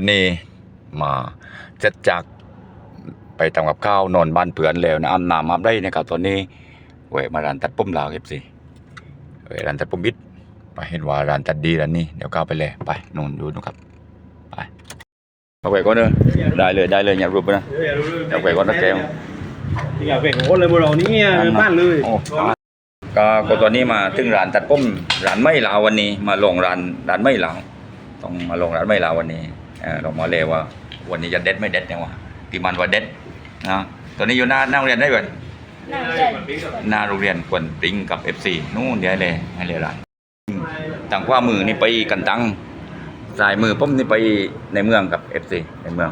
วันนี้มาเจ็ดจากไปทำกับข้าวนอนบ้านเพื่อนแล้วนะอาบน้ำอาบได้นะครับตอนนี้แวะมาร้านตัดผมลาวเอฟซีแวะร้านตัดผมบิดไปเห็นว่าร้านตัดดีร้านนี้เดี๋ยวเข้าไปเลยไปนู่นดูนะครับไปเอาไปก่อนเนอะได้เลยได้เลยอย่ารูปนะอยากไปก่อนนะแก้วอยากไปโอ้เลยมือเรานี่บ้านเลยโอ้ก็ก็ตอนนี้มาถึงร้านตัดผมร้านไม่ลาววันนี้ มาลงร้านร้านไม่ลาวต้องมาลงร้านไม่ลาววันนี้ เออเรามาเลยว่า วันนี้จะเด็ดไม่เด็ดเนี่ยวะที่มันว่าเด็ดนะตอนนี้อยู่หน้าหน้าโรงเรียนได้ก่อนนั่งเล่นหน้าโรงเรียนควนปริงกับเอฟซีนู่นเดี๋ยวให้เลยให้เลยร้านต่างขวามือนี่ไปกันตังสายมือผมนี่ไปในเมืองกับเอฟซีในเมือง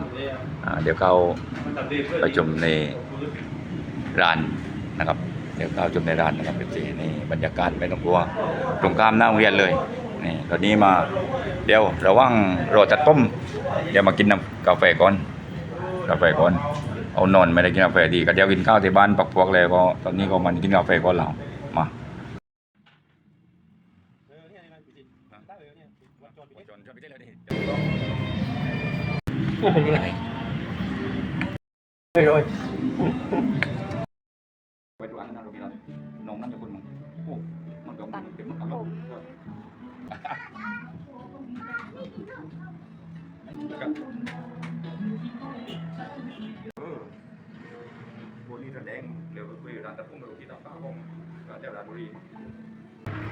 อ่าเดี๋ยวเขาประชุมในร้านนะครับเดี๋ยวเข้าชมในร้านนะครับเป็นสีนี่บรรยากาศไม่ต้องกลัวตรงข้ามหน้าโรงเรียนเลยนี่ตอนนี้มาเดี๋ยวระวังรอจัดต้ม เดี๋ยวมากินน้ำกาแฟก่อน กาแฟก่อน เอานอนไม่ได้กินกาแฟดีก็เดี๋ยวกินข้าวที่บ้านปักพวกแล้วก็ตอนนี้ก็มันกินกาแฟก่อนเรามาไปดูอันนั้นเรามีอะไรน้องนั่นจะคนมั้งโอ้มันก็มันเก็บมันกันแล้ว เออวันนี้แสดงเร็วไปคุยร้านตะพุ่งกับที่ตาฟ้าห้องร้านเจ้าร้านบุรี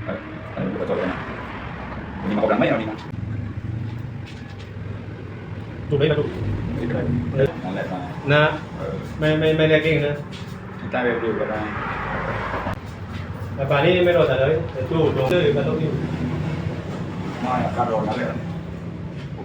เออเออประจบเลยนะนนี้มาเอาดังไม่เอานี่นะถูกไหมมาถูกนั่นแหละมานะไม่ไม่ไม่เรียกเองนะใต้เว็บดูก็ได้แต่ป่านนี้ไม่รอแต่เลยแต่ตู้ตรงเลยก็ต้องอยู่ไม่ะการรอนั่นเลยโอเคเลยนะแต่ตรงกันเลยเช็ดหลบยิงเลยเราไม่ตั้งตัวไม่ได้มีมันก็ไปไม่ได้คิดได้เออผมมองอยู่ทุกคนจะ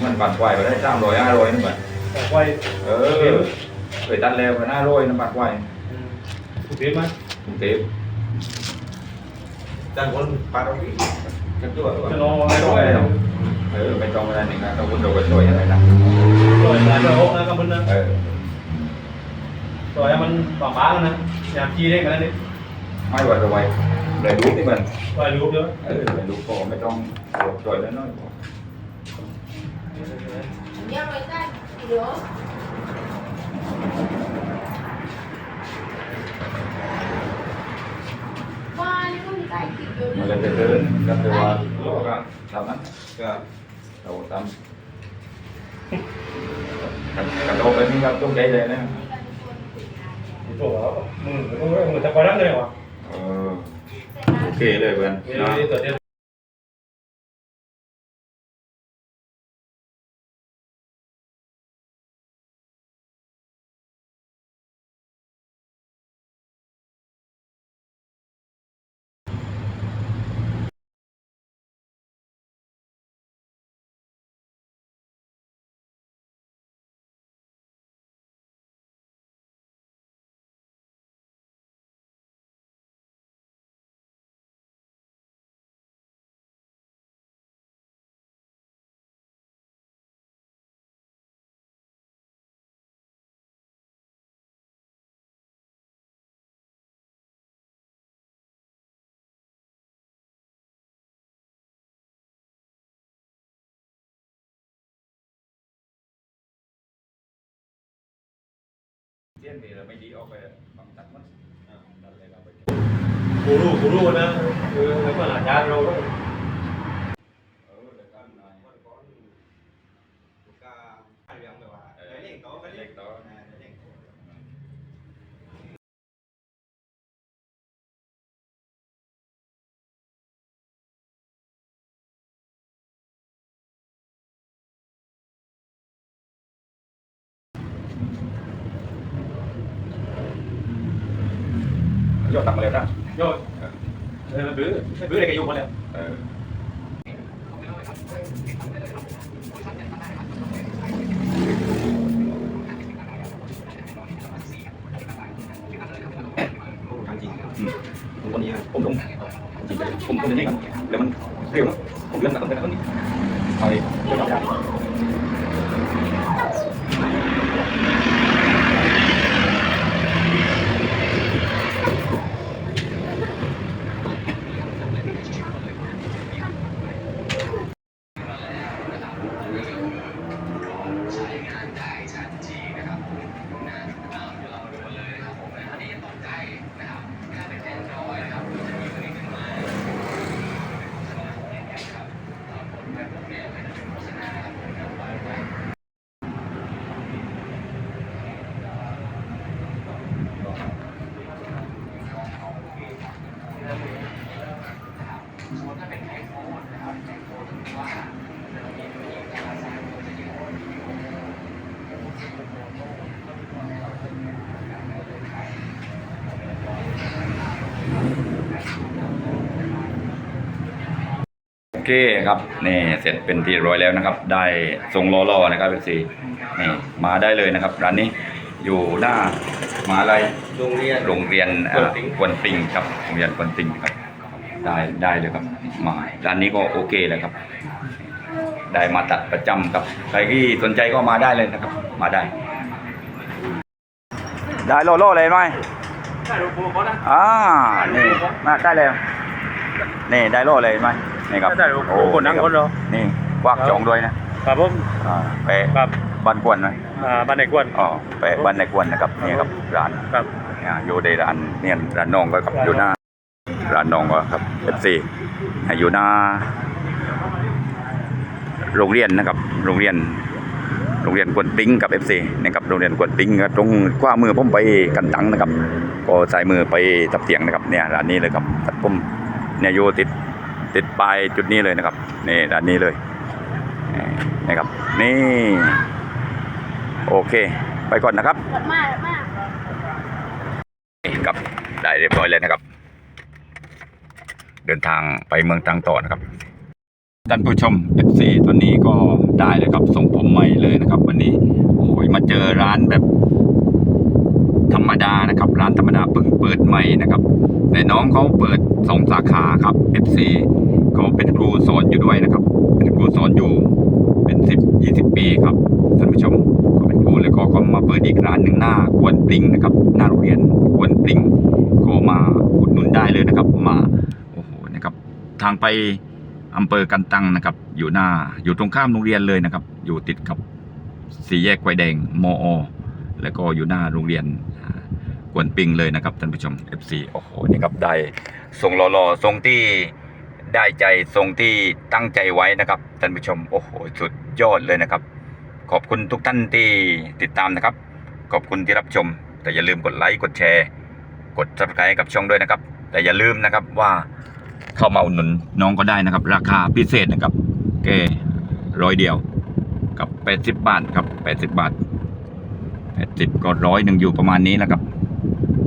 อ่ามันปั่นควายไปได้สามร้อยห้าร้อยนั่นแหละแต่ไว้เออเคยตัดแล้วไปห้าร้อยนั่นปั่นควายถูกเทียบไหมกรุงเทพด้านบนปลาตรงนี้กันตัวจะรอไม่ไม่ต้ต้อองงไม่ต้องเออไม่ต้องอะไรนี่นะต้องคุณโดนช่วยอะไรนะต่อยหลายร้อยนะกับมันนะเออต่อยมันปากป้านะอยากขี้ได้กันนี่ไม่ไหวจะไหวเลยรู้ที่มันต่อยรูปเยอะเออเลยรู้พอไม่ต้องช่วยแล้วน้อยพอยังไม่ได้เดี๋ยวว่านี่ก็มีได้กินอยู่มันเลยจะเดินก็คือว่าเราก็ทำนั้นก็เราทำกระโดดไปนี่ครับต้องใจเลย นะโอ้โหมึงมึงมึงจะไปรับเลยวะเออโอเคเลยเเอนะอตัวเดียวเที่ยงนี้เราไม่ดีออกไปบังตัดมันตัดเลยเราไป กูรู้กูรู้นะคือแล้วก็หลานยาเราเรายก็ให้เรื่องแบบว่าไอ้นี่ เล็กต่อ ยอดตังมาแล้วนะโยนเออบื้อบื้ออะไรกันอยู่หมดแล้วเออทางจริงอืมผมคนนี้ครับผมผมจริงๆผมผมอย่างนี้ครับแล้วมันเร็วนะผมเริ่มตัดตั้งแต่ต้นนี้ไปเดี๋ยวเราโอ เคครับนี่เสร็จเป็นที่เรียบร้อยแล้วนะครับ ได้ทรงล้อๆนะครับเป็นสีนี่มาได้เลยนะครับ ร้านนี้อยู่หน้ามหาลัยโรงเรียนโรงเรียนเอ่อควนติงควนติงครับโรงเรียนควนติงครับ ได้ได้เลยครับมาร้านนี้ก็โอเคเลยครับ ได้มาตัดประจำครับใครที่สนใจก็มาได้เลยนะครับ มาได้ ได้โลโล่เลยไหมได้รู้ผมขอนะอ่านี่มาได้เลยนี่ได้โล่เลยไหม นี่ครับได้รู้โอ้คนนั่งคนเหรอ นี่ควักจองด้วยนะครับผมอ่าไปครับบ้านกวนไหมอ่าบ้านไหนกวนอ๋อไปบ้านในกวนนะครับนี่ครับร้านครับอ่าอยู่ในร้านเนี่ยร้านน้องก็ครับอยู่หน้าร้านน้องก็ครับเอฟซีอยู่หน้า โรงเรียนนะครับ โรงเรียน โรงเรียนกวนติ้งกับเอฟซีนะครับโรงเรียนกวนติ้งก็ตรงขวามือผมไปกันตังนะครับ ก็สายมือไปตับเสียงนะครับเนี่ยร้านนี้เลยครับตัดผมเนี่ยอยู่ติด ติดปลายจุดนี้เลยนะครับนี่ร้านนี้เลยนะครับนี่ โอเค ไปก่อนนะครับมากมากครับได้เรียบร้อยเลยนะครับ เดินทางไปเมืองตังต่อนะครับท่านผู้ชม FC ตัวนี้ก็ได้เลยครับส่งผมใหม่เลยนะครับ วันนี้โอ้ยมาเจอร้านแบบ ธรรมดานะครับ ร้านธรรมดาเพิ่งเปิดใหม่นะครับ แต่น้องเขาเปิดสองสาขาครับ FC เขาเป็นครูสอนอยู่ด้วยนะครับ เป็นครูสอนอยู่เป็นสิบยี่สิบปีครับท่านผู้ชมก็เป็นครูแล้วก็เขามาเปิดอีกร้านหนึ่งหน้ากวนปลิงนะครับหน้าโรงเรียนกวนปลิงก็มาอุดหนุนได้เลยนะครับ มาโอ้โหนะครับ ทางไปอำเภอกันตังนะครับ อยู่หน้าอยู่ตรงข้ามโรงเรียนเลยนะครับ อยู่ติดกับสี่แยกไฟแดงมอ แล้วก็อยู่หน้าโรงเรียน วนปิงเลยนะครับท่านผู้ชม FC โอ้โหนี่ครับได้ทรงหล่อๆทรงที่ได้ใจทรงที่ตั้งใจไว้นะครับท่านผู้ชมโอ้โหสุดยอดเลยนะครับ ขอบคุณทุกท่านที่ติดตามนะครับ ขอบคุณที่รับชม แต่อย่าลืมกดไลค์กดแชร์ กด subscribe ให้กับช่องด้วยนะครับ แต่อย่าลืมนะครับว่าเข้ามาอุดหนุนน้องก็ได้นะครับ ราคาพิเศษนะครับแค่ร้อยเดียวกับ 80 บาทครับ 80 บาทแปดสิบก็ร้อยหนึ่งอยู่ประมาณนี้นะครับ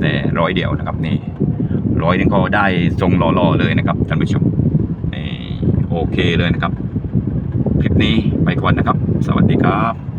แต่ร้อยเดียวนะครับนี่ร้อยนึงก็ได้ทรงหล่อๆเลยนะครับท่านผู้ชมนี่โอเคเลยนะครับ คลิปนี้ไปก่อนนะครับ สวัสดีครับ